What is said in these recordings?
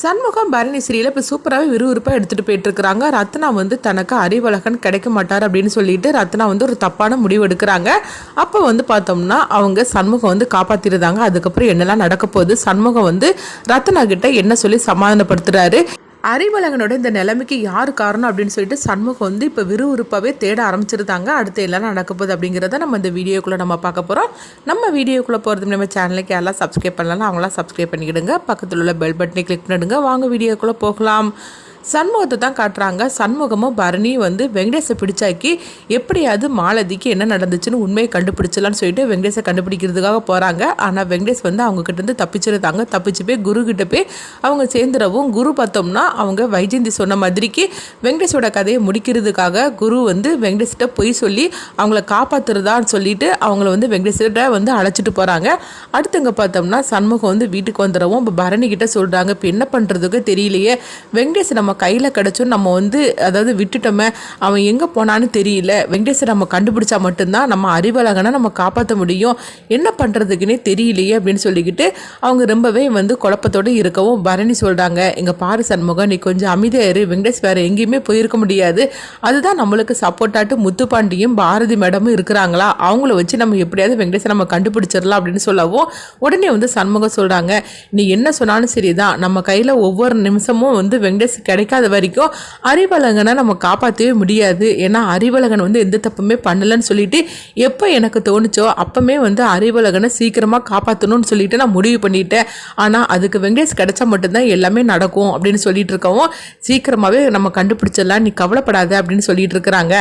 Shanmugam Bharani serial இப்போ சூப்பராகவே விறுவிறுப்பாக எடுத்துகிட்டு போயிட்டுருக்குறாங்க. ரத்னா வந்து தனக்கு அறிவழகன் கிடைக்க மாட்டார் அப்படின்னு சொல்லிட்டு ரத்னா வந்து ஒரு தப்பான முடிவு எடுக்கிறாங்க. அப்போ வந்து பார்த்தோம்னா அவங்க சண்முகம் வந்து காப்பாற்றிருந்தாங்க அதுக்கப்புறம் என்னெல்லாம் நடக்க போகுது? சண்முகம் வந்து ரத்னா கிட்ட என்ன சொல்லி சமாதானப்படுத்துறாரு? அறிவழகனோட இந்த நிலைமைக்கு யார் காரணம் அப்படின்னு சொல்லிட்டு சண்முகம் வந்து இப்போ விறுவிறுப்பாகவே தேட ஆரம்பிச்சிருந்தாங்க. அடுத்து எல்லாம் நடக்க போகுது அப்படிங்கிறத நம்ம இந்த வீடியோக்குள்ளே நம்ம பார்க்க போகிறோம் நம்ம வீடியோக்குள்ளே போகிறது நம்ம சேனலுக்கு எல்லாம் சப்ஸ்கிரைப் பண்ணலாம் அவங்களாம் சப்ஸ்கிரைப் பண்ணிக்கிடுங்க. பக்கத்தில் உள்ள பெல் பட்டனை கிளிக் பண்ணிடுங்க. வாங்க வீடியோக்குள்ளே போகலாம். சண்முகத்தை தான் காட்டுறாங்க. சண்முகமும் பரணியும் வந்து வெங்கடேஷை பிடிச்சாக்கி எப்படியாவது மாலதிக்கு என்ன நடந்துச்சுன்னு உண்மையை கண்டுபிடிச்சலான்னு சொல்லிட்டு வெங்கடேஷை கண்டுபிடிக்கிறதுக்காக போகிறாங்க ஆனால் வெங்கடேஷ் வந்து அவங்க இருந்து தப்பிச்சிருந்தாங்க. தப்பிச்சு போய் குரு கிட்ட போய் அவங்க சேர்ந்துடவும் குரு பார்த்தோம்னா அவங்க வைஜெயந்தி சொன்ன மாதிரிக்கு வெங்கடேஷோட கதையை முடிக்கிறதுக்காக குரு வந்து வெங்கடேஷ்கிட்ட பொய் சொல்லி அவங்கள காப்பாத்துறதான்னு சொல்லிட்டு அவங்கள வந்து வெங்கடேஷ்கிட்ட வந்து அழைச்சிட்டு போகிறாங்க அடுத்தவங்க பார்த்தோம்னா சண்முகம் வந்து வீட்டுக்கு வந்துடவும் இப்போ பரணி கிட்ட சொல்கிறாங்க இப்போ என்ன பண்ணுறதுக்கு தெரியலையே. வெங்கடேஷ் நம்ம நம்ம கையில் கிடச்சும் நம்ம வந்து அதாவது விட்டுட்டோமே அவன் எங்கே போனான்னு தெரியல. வெங்கடேஷை நம்ம கண்டுபிடிச்சா மட்டும்தான் நம்ம அறிவழகனை நம்ம காப்பாற்ற முடியும். என்ன பண்ணுறதுக்குன்னே தெரியலையே அப்படின்னு சொல்லிக்கிட்டு அவங்க ரொம்பவே வந்து குழப்பத்தோடு இருக்கவும் பரணி சொல்கிறாங்க எங்கள் பாரு சண்முகம் நீ கொஞ்சம் அமைதியா இரு. வெங்கடேஷ் வேறு எங்கேயுமே போயிருக்க முடியாது. அதுதான் நம்மளுக்கு சப்போர்ட்டாட்டு முத்துப்பாண்டியும் பாரதி மேடமும் இருக்கிறாங்களா? அவங்கள வச்சு நம்ம எப்படியாவது வெங்கடேஷை நம்ம கண்டுபிடிச்சிடலாம் அப்படின்னு சொல்லவும் உடனே வந்து சண்முகம் சொல்கிறாங்க நீ என்ன சொன்னாலும் சரிதான். நம்ம கையில் ஒவ்வொரு நிமிஷமும் வந்து வெங்கடேஷ் கிடைக்காத வரைக்கும் அறிவழகனை நம்ம காப்பாற்றவே முடியாது. ஏன்னா அறிவழகன் வந்து எந்த தப்புமே பண்ணலன்னு சொல்லிட்டு எப்போ எனக்கு தோணுச்சோ அப்பமே வந்து அறிவழகனை சீக்கிரமாக காப்பாற்றணும்னு சொல்லிட்டு நான் முடிவு பண்ணிட்டேன். ஆனால் அதுக்கு வெங்கடேஷ் கிடைச்சா மட்டும்தான் எல்லாமே நடக்கும் அப்படின்னு சொல்லிட்டு இருக்கவும் சீக்கிரமாகவே நம்ம கண்டுபிடிச்சிடலாம் நீ கவலைப்படாத அப்படின்னு சொல்லிட்டு இருக்கிறாங்க.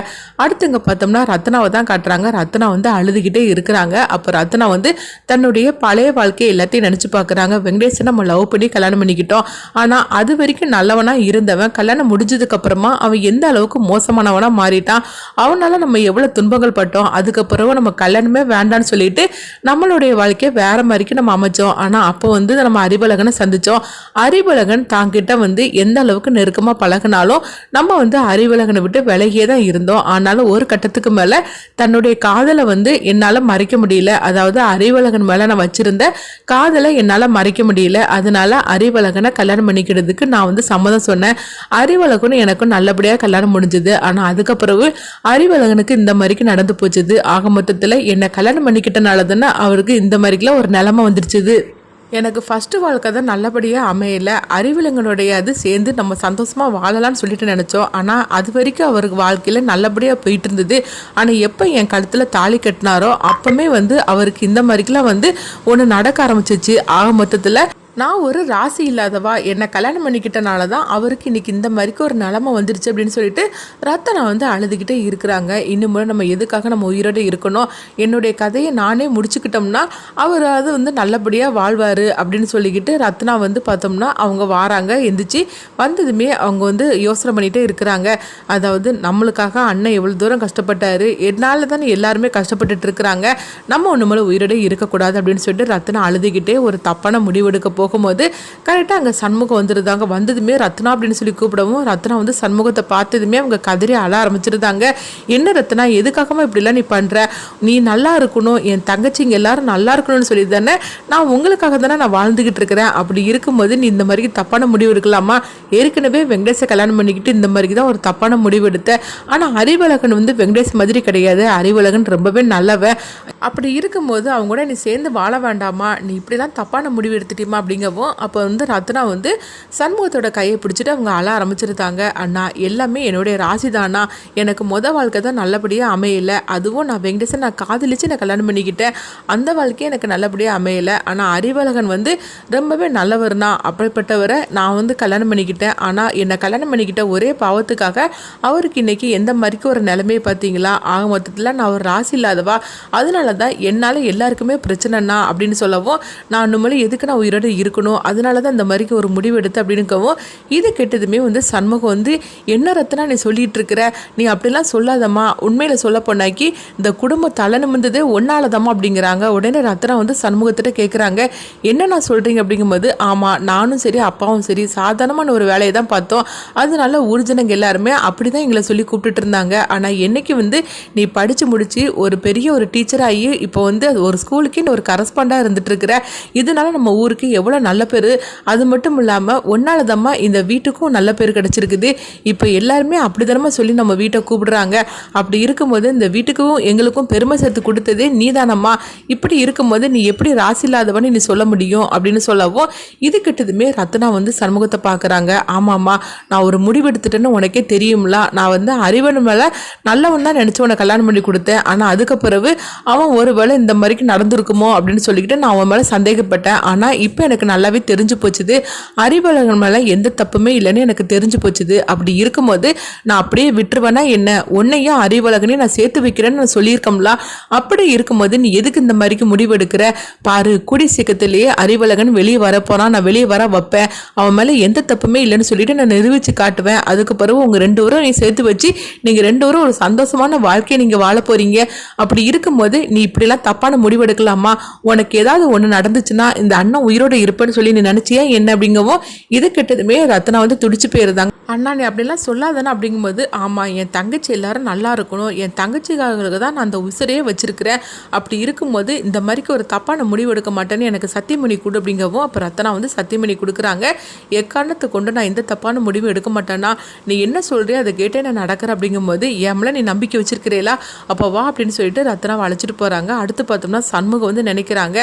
அடுத்துங்க பார்த்தோம்னா ரத்னாவை தான் காட்டுறாங்க. ரத்னா வந்து அழுதுகிட்டே இருக்கிறாங்க. அப்போ ரத்னா வந்து தன்னுடைய பழைய வாழ்க்கையை எல்லாத்தையும் நினச்சி பார்க்குறாங்க. வெங்கடேஷை நம்ம லவ் பண்ணி கல்யாணம் பண்ணிக்கிட்டோம். ஆனால் அது வரைக்கும் நல்லவனாக இருந்தவன் கல்யாணம் முடிஞ்சதுக்கு அப்புறமா அவன் எந்த அளவுக்கு மோசமானவனாக மாறிட்டான் அவனால நம்ம எவ்வளோ துன்பங்கள் பட்டோம் அதுக்கப்புறம் நம்ம கல்யாணமே வேண்டான்னு சொல்லிட்டு நம்மளுடைய வாழ்க்கையை வேற மாதிரிக்கு நம்ம அமைச்சோம். ஆனால் அப்போ வந்து நம்ம அறிவழகனை சந்திச்சோம். அறிவழகன் தாங்கிட்ட வந்து எந்த அளவுக்கு நெருக்கமாக பழகினாலும் நம்ம வந்து அறிவழகனை விட்டு விலகியே தான் இருந்தோம். ஆனாலும் ஒரு கட்டத்துக்கு மேலே தன்னுடைய காதலை வந்து என்னால் மறைக்க முடியல. அதாவது அறிவழகன் மேலே நான் வச்சிருந்த காதலை என்னால் மறைக்க முடியல. அதனால அறிவழகனை கல்யாணம் பண்ணிக்கிறதுக்கு நான் வந்து சம்மதம் சொன்னேன். அறிவழகனும் எனக்கும் நல்லபடியாக கல்யாணம் முடிஞ்சது. ஆனால் அதுக்கப்புறவு அறிவழகனுக்கு இந்த மாதிரிக்கு நடந்து போச்சுது. ஆக மொத்தத்தில் என்னை கல்யாணம் பண்ணிக்கிட்டனால தானே அவருக்கு இந்த மாதிரிக்கெலாம் ஒரு நிலமை வந்துருச்சுது. எனக்கு ஃபஸ்ட்டு வாழ்க்கை தான் நல்லபடியாக அமையலை. அறிவிலங்கனுடைய அது சேர்ந்து நம்ம சந்தோஷமாக வாழலாம்னு சொல்லிட்டு நினச்சோம். ஆனால் அது வரைக்கும் அவருக்கு வாழ்க்கையில் நல்லபடியாக போயிட்டு இருந்தது ஆனால் எப்போ என் கழுத்தில் தாலி கட்டினாரோ அப்போமே வந்து அவருக்கு இந்த மாதிரிக்கெலாம் வந்து ஒன்று நடக்க ஆரம்பிச்சிச்சு. ஆக மொத்தத்தில் நான் ஒரு ராசி இல்லாதவா? என்னை கல்யாணம் பண்ணிக்கிட்டனால தான் அவருக்கு இன்றைக்கி இந்த மாதிரிக்கு ஒரு நிலமை வந்துருச்சு அப்படின்னு சொல்லிட்டு ரத்தனா வந்து அழுதுகிட்டே இருக்கிறாங்க. இன்னும் நம்ம எதுக்காக நம்ம உயிரோடு இருக்கணும்? என்னுடைய கதையை நானே முடிச்சுக்கிட்டோம்னா அவர் அது வந்து நல்லபடியாக வாழ்வார் அப்படின்னு சொல்லிக்கிட்டு ரத்னா வந்து பார்த்தோம்னா அவங்க வாராங்க. எந்திரிச்சு வந்ததுமே அவங்க வந்து யோசனை பண்ணிகிட்டே இருக்கிறாங்க. அதாவது நம்மளுக்காக அண்ணன் எவ்வளோ தூரம் கஷ்டப்பட்டார்? என்னால் தானே எல்லாருமே கஷ்டப்பட்டுட்டு இருக்கிறாங்க. நம்ம ஒன்று மேலே உயிரோடு இருக்கக்கூடாது அப்படின்னு சொல்லிட்டு ரத்னா அழுதுகிட்டே ஒரு தப்பான முடிவெடுக்க போகும்போது கரெக்டாக அங்கே சண்முகம் வந்துருந்தாங்க வந்ததுமே ரத்னா அப்படின்னு சொல்லி கூப்பிடவும் ரத்னா வந்து சண்முகத்தை பார்த்ததுமே அவங்க கதறி அழ ஆரம்பிச்சிருந்தாங்க. என்ன ரத்னா எதுக்காகமா இப்படிலாம் நீ பண்ணுற நீ நல்லா இருக்கணும் என் தங்கச்சிங்க எல்லாரும் நல்லா இருக்கணும்னு சொல்லி தானே நான் உங்களுக்காக தானே நான் வாழ்ந்துக்கிட்டு இருக்கிறேன். அப்படி இருக்கும்போது நீ இந்த மாதிரி தப்பான முடிவு எடுக்கலாமா? ஏற்கனவே வெங்கடேஷை கல்யாணம் பண்ணிக்கிட்டு இந்த மாதிரி தான் ஒரு தப்பான முடிவு எடுத்த. ஆனால் அறிவழகன் வந்து வெங்கடேஷ் மாதிரி கிடையாது. அறிவழகன் ரொம்பவே நல்லவன் அப்படி இருக்கும்போது அவங்க கூட நீ சேர்ந்து வாழ வேண்டாமா? நீ இப்படிலாம் தப்பான முடிவு எடுத்துட்டியுமா அப்படிங்கவும் அப்போ வந்து ரத்னா வந்து சண்முகத்தோட கையை பிடிச்சிட்டு அவங்க அழ ஆரம்பிச்சிருந்தாங்க. அண்ணா எல்லாமே என்னுடைய ராசி தானா எனக்கு மொதல் வாழ்க்கை தான் நல்லபடியாக அமையலை. அதுவும் நான் வெங்கடேசன் நான் காதலிச்சு நான் கல்யாணம் பண்ணிக்கிட்டேன். அந்த வாழ்க்கையும் எனக்கு நல்லபடியாக அமையலை. ஆனால் அறிவழகன் வந்து ரொம்பவே நல்லவர்னா அப்படிப்பட்டவரை நான் வந்து கல்யாணம் பண்ணிக்கிட்டேன். ஆனால் என்னை கல்யாணம் பண்ணிக்கிட்ட ஒரே பாவத்துக்காக அவருக்கு இன்னைக்கு எந்த மாதிரிக்கு ஒரு நிலைமையை பார்த்தீங்களா? ஆக மொத்தத்தில் நான் ஒரு ராசி இல்லாதவா? அதனால தான் என்னால் எல்லாருக்குமே பிரச்சனைனா அப்படின்னு சொல்லவும் நான் இன்னுமே எதுக்கு நான் உயிரோடு இருக்கணும். அதனால தான் இந்த மாதிரிக்கு ஒரு முடிவு எடுத்து அப்படின்னுக்கவும் இது கெட்டதுமே வந்து சண்முகம் வந்து என்ன ரத்னா நீ சொல்லிட்டு இருக்கிற நீ அப்படிலாம் சொல்லாதம்மா. உண்மையில் சொல்ல போனாக்கி இந்த குடும்ப தலை நிமிந்ததே ஒன்னாலதாம்மா அப்படிங்கிறாங்க. உடனே ரத்னா வந்து சண்முகத்திட்ட கேட்குறாங்க என்ன நான் சொல்கிறீங்க அப்படிங்கும்போது ஆமாம் நானும் சரி அப்பாவும் சரி சாதாரணமான ஒரு வேலையை தான் பார்த்தோம். அதனால ஊர்ஜனங்க எல்லாருமே அப்படி தான் எங்களை சொல்லி கூப்பிட்டுட்டு இருந்தாங்க ஆனால் என்னைக்கு வந்து நீ படித்து முடித்து ஒரு பெரிய ஒரு டீச்சராகி இப்போ வந்து ஒரு ஸ்கூலுக்கு ஒரு கரஸ்பாண்டாக இருந்துட்டு இருக்கிற இதனால நம்ம ஊருக்கு எவ்வளோ அவ்வளோ நல்ல பேர். அது மட்டும் இல்லாமல் ஒன்றால் தம்மா இந்த வீட்டுக்கும் நல்ல பேர் கிடச்சிருக்குது. இப்போ எல்லாருமே அப்படி சொல்லி நம்ம வீட்டை கூப்பிடுறாங்க. அப்படி இருக்கும்போது இந்த வீட்டுக்கும் எங்களுக்கும் பெருமை சேர்த்து கொடுத்ததே நீதானம்மா. இப்படி இருக்கும்போது நீ எப்படி ராசி இல்லாதவன்னு நீ சொல்ல முடியும் அப்படின்னு சொல்லவும் இது கிட்டதுமே ரத்னா வந்து சண்முகத்தை பார்க்குறாங்க. ஆமாம்மா நான் ஒரு முடிவெடுத்துட்டேன்னு உனக்கே தெரியும்ல. நான் வந்து அறிவன் மேலே நல்லவன் தான் நினச்சி உனக்கு கல்யாணம் பண்ணி கொடுத்தேன். ஆனால் அதுக்கு பிறகு அவன் ஒருவேளை இந்த மாதிரிக்கு நடந்திருக்குமோ அப்படின்னு சொல்லிக்கிட்டு நான் அவன் மேலே சந்தேகப்பட்டேன். ஆனால் இப்போ எனக்கு எனக்கு நல்லாவே தெரிஞ்சு போச்சுது. அறிவாளர்கள் மேலே எந்த தப்புமே இல்லைன்னு எனக்கு தெரிஞ்சு போச்சுது. அப்படி இருக்கும்போது நான் அப்படியே விட்டுருவேனா என்ன? உன்னையும் அறிவழகனையும் நான் சேர்த்து வைக்கிறேன்னு நான் சொல்லியிருக்கோம்ல. அப்படி இருக்கும்போது நீ எதுக்கு இந்த மாதிரிக்கு முடிவெடுக்கிற பாரு குடி சீக்கிரத்திலேயே அறிவாளகன் வெளியே வர நான் வெளியே வர வைப்பேன். அவன் மேலே எந்த தப்புமே இல்லைன்னு சொல்லிட்டு நான் நிரூபிச்சு காட்டுவேன். அதுக்கு பிறகு உங்கள் ரெண்டு பேரும் நீ சேர்த்து வச்சு நீங்கள் ரெண்டு பேரும் ஒரு சந்தோஷமான வாழ்க்கையை நீங்கள் வாழ போறீங்க. அப்படி இருக்கும்போது நீ இப்படிலாம் தப்பான முடிவு எடுக்கலாமா? உனக்கு ஏதாவது ஒன்று நடந்துச்சுன்னா இந்த அண்ணன் உயிரோட இருப்பேன்னு சொல்லி நீ நினைச்சியா? என்ன அப்படிங்கவும் இது கிட்டதுமே ரத்னா வந்து துடிச்சு போயிருந்தாங்க. அண்ணா நீ அப்படிலாம் சொல்லாதானே அப்படிங்கும்போது ஆமாம் என் தங்கச்சி எல்லாரும் நல்லா இருக்கணும். என் தங்கச்சிக்காக தான் நான் அந்த உசிரையே வச்சிருக்கிறேன். அப்படி இருக்கும்போது இந்த மாதிரிக்கு ஒரு தப்பான முடிவு எடுக்க மாட்டேன்னு எனக்கு சத்தியமணி கொடு அப்படிங்கவும் அப்போ ரத்னா வந்து சத்தியமணி கொடுக்குறாங்க. எக்காரணத்தை கொண்டு நான் எந்த தப்பான முடிவு எடுக்க மாட்டேன்னா நீ என்ன சொல்றியோ அதை கேட்டே நான் நடக்கிறேன் அப்படிங்கும்போது என் நீ நம்பிக்கை வச்சிருக்கிறீங்களா அப்போ வா அப்படின்னு சொல்லிட்டு ரத்னாவை அழைச்சிட்டு போகிறாங்க அடுத்து பார்த்தோம்னா சண்முகம் வந்து நினைக்கிறாங்க.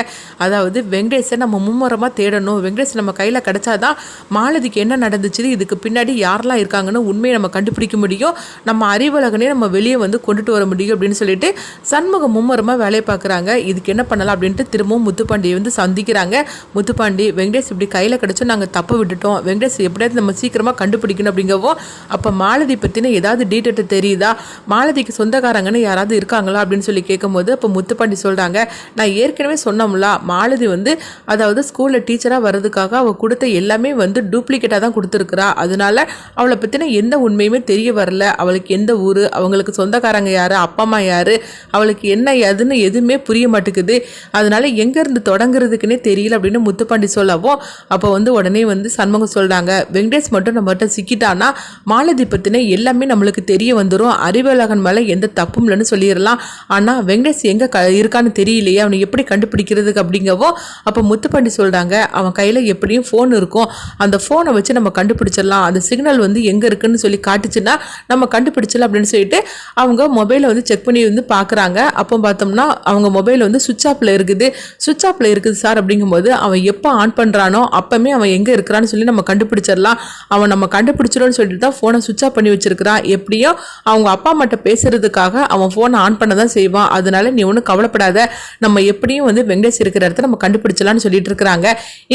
அதாவது வெங்கடேஷை நம்ம மும்முரமாக தேடணும். வெங்கடேஷ் நம்ம கையில் கிடச்சாதான் மாலதிக்கு என்ன நடந்துச்சு இதுக்கு பின்னாடி யாரெல்லாம் இருக்காங்கன்னு உண்மையை நம்ம கண்டுபிடிக்க முடியும். நம்ம அறிவுலகனே நம்ம வெளியே வந்து கொண்டுட்டு வர முடியும் அப்படின்னு சொல்லிட்டு சண்முகம் மும்முரமாக வேலையை பார்க்குறாங்க. இதுக்கு என்ன பண்ணலாம் அப்படின்ட்டு திரும்பவும் முத்துப்பாண்டியை வந்து சந்திக்கிறாங்க. முத்துப்பாண்டி வெங்கடேஷ் இப்படி கையில் கிடச்சோம் நாங்கள் தப்பு விட்டுட்டோம். வெங்கடேஷ் எப்படியாவது நம்ம சீக்கிரமாக கண்டுபிடிக்கணும் அப்படிங்கவோ அப்போ மாலதி பற்றின ஏதாவது டீட்டெயில் தெரியுதா? மாலதிக்கு சொந்தக்காரங்கன்னு யாராவது இருக்காங்களா அப்படின்னு சொல்லி கேட்கும்போது அப்போ முத்துப்பாண்டி சொல்கிறாங்க நான் ஏற்கனவே சொன்னோம்ல மாலதி வந்து அதாவது ஸ்கூலில் டீச்சராக வர்றதுக்காக அவள் கொடுத்த எல்லாமே வந்து டூப்ளிகேட்டாக தான் கொடுத்துருக்குறா. அதனால அவளை பற்றின எந்த உண்மையுமே தெரிய வரல. அவளுக்கு எந்த ஊர்? அவங்களுக்கு சொந்தக்காரங்க யார்? அப்பா அம்மா யார்? அவளுக்கு என்ன ஏதுன்னு எதுவுமே புரிய மாட்டேங்குது. அதனால எங்கேருந்து தொடங்குறதுக்குன்னே தெரியல அப்படின்னு முத்துப்பாண்டி சொல்லவும் அப்போ வந்து உடனே வந்து சண்முகம் சொல்கிறாங்க வெங்கடேஷ் மட்டும் நம்மகிட்ட சிக்கிட்டான்னா மாலதி பற்றின எல்லாமே நம்மளுக்கு தெரிய வந்துடும் அறிவழகன் மேலே எந்த தப்பும் இல்லைன்னு சொல்லிடலாம். ஆனால் வெங்கடேஷ் எங்கே க இருக்கான்னு தெரியலையே அவனை எப்படி கண்டுபிடிக்கிறதுக்கு அப்படிங்கவோ அப்போ முத்துப்பாண்டி சொல்கிறாங்க அவன் கையில் எப்படியும் ஃபோன் இருக்கும். அந்த ஃபோனை வச்சு நம்ம கண்டுபிடிச்சிடலாம். அந்த சிக்னல் வந்து எங்கே இருக்குன்னு சொல்லி காட்டுச்சுன்னா நம்ம கண்டுபிடிச்சல அப்படின்னு சொல்லிட்டு அவங்க மொபைலை வந்து செக் பண்ணி வந்து பார்க்குறாங்க அப்போ பார்த்தோம்னா அவங்க மொபைல் வந்து சுவிச் ஆஃபில் இருக்குது. சுவிச் ஆஃபில் இருக்குது சார் அப்படிங்கும்போது அவன் எப்போ ஆன் பண்ணுறானோ அப்போமே அவன் எங்கே இருக்கிறான்னு சொல்லி நம்ம கண்டுபிடிச்சிடலாம். அவன் நம்ம கண்டுபிடிச்சிடும்னு சொல்லிட்டு தான் ஃபோனை சுவிச் ஆஃப் பண்ணி வச்சிருக்கிறான். எப்படியோ அவங்க அப்பா அம்மாட்ட பேசுறதுக்காக அவன் ஃபோனை ஆன் பண்ண தான் செய்வான். அதனால நீ ஒன்றும் கவலைப்படாத. நம்ம எப்படியும் வந்து வெங்கடேஷ் இருக்கிற இடத்த நம்ம கண்டுபிடிச்சலாம்னு சொல்லிட்டு இருக்கிறாங்க.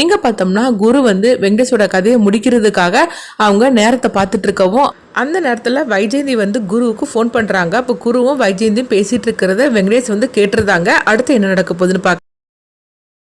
எங்கே பார்த்தோம்னா குரு வந்து வெங்கடேஷோட கதையை முடிக்கிறதுக்காக அவங்க நேரத்தை பார்த்துட்டு இருக்கவும் அந்த நேரத்தில் வைஜெயந்தி வந்து குருவுக்கு ஃபோன் பண்ணுறாங்க அப்போ குருவும் வைஜெயந்தியும் பேசிகிட்டு இருக்கிறத வெங்கடேஷ் வந்து கேட்டுருந்தாங்க. அடுத்து என்ன நடக்க போகுதுன்னு பார்க்க